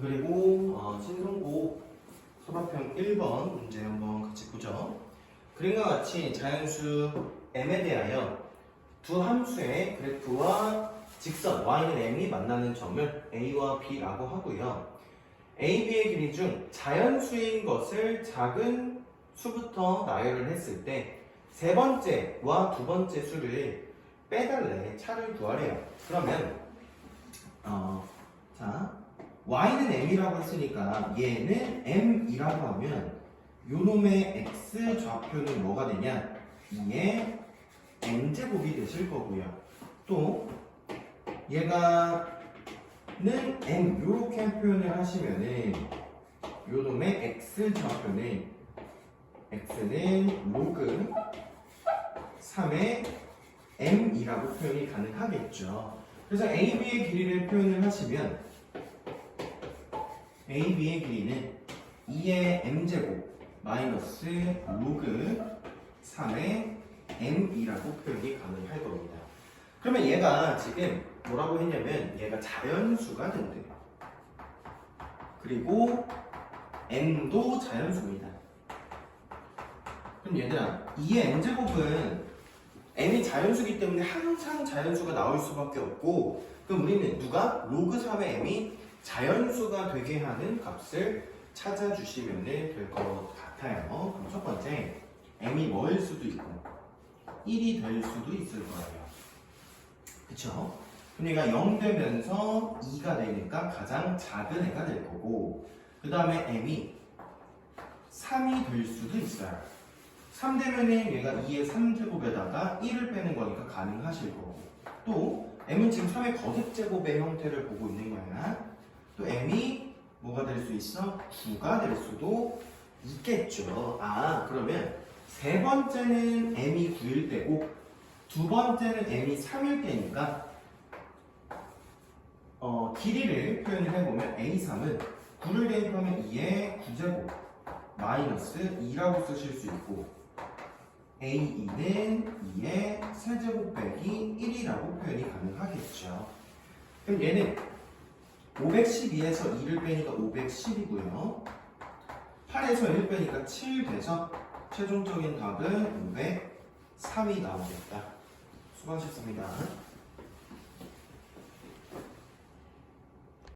그리고 어, 신성고 소방평 1번 문제 한번 같이 보죠. 그림과 같이 자연수 m에 대하여 두 함수의 그래프와 직선 y는 m이 만나는 점을 a와 b라고 하고요. a, b의 길이 중 자연수인 것을 작은 수부터 나열을 했을 때 세 번째와 두 번째 수를 빼달래 차를 구하래요. 그러면 어, 자 y는 m이라고 했으니까 얘는 m이라고 하면 요놈의 x 좌표는 뭐가 되냐? 2의 n제곱이 되실 거고요. 또 얘가는 m 요렇게 표현을 하시면은 요놈의 x 좌표는 x는 로그 3의 m이라고 표현이 가능하겠죠. 그래서 AB의 길이를 표현을 하시면 AB의 길이는 2의 m제곱 마이너스 로그 3의 m이라고 표현이 가능할 겁니다. 그러면 얘가 지금 뭐라고 했냐면 얘가 자연수가 된대. 그리고 m도 자연수입니다. 그럼 얘들아 2의 m제곱은 m이 자연수기 때문에 항상 자연수가 나올 수밖에 없고 그럼 우리는 누가 로그 3의 m이 자연수가 되게 하는 값을 찾아주시면 될 것 같아요. 그럼 첫 번째 m이 뭐일 수도 있고 1이 될 수도 있을 거예요. 그쵸? 그럼 얘가 0 되면서 2가 되니까 가장 작은 애가 될 거고 그 다음에 m이 3이 될 수도 있어요. 3 되면은 얘가 2의 3제곱에다가 1을 빼는 거니까 가능하실 거고 또 m은 지금 3의 거듭제곱의 형태를 보고 있는 거야 또 m이 뭐가 될 수 있어? 9가 될 수도 있겠죠 아 그러면 세 번째는 m이 9일 때고 두 번째는 m이 3일 때니까 어, 길이를 표현을 해보면 a3은 9를 대입하면 2의 9제곱 마이너스 2라고 쓰실 수 있고 A2는 2의 세제곱 빼기 1이라고 표현이 가능하겠죠. 그럼 얘는 512에서 2를 빼니까 510이고요. 8에서 1 빼니까 7 돼서 최종적인 답은 503이 나오겠다. 수고하셨습니다.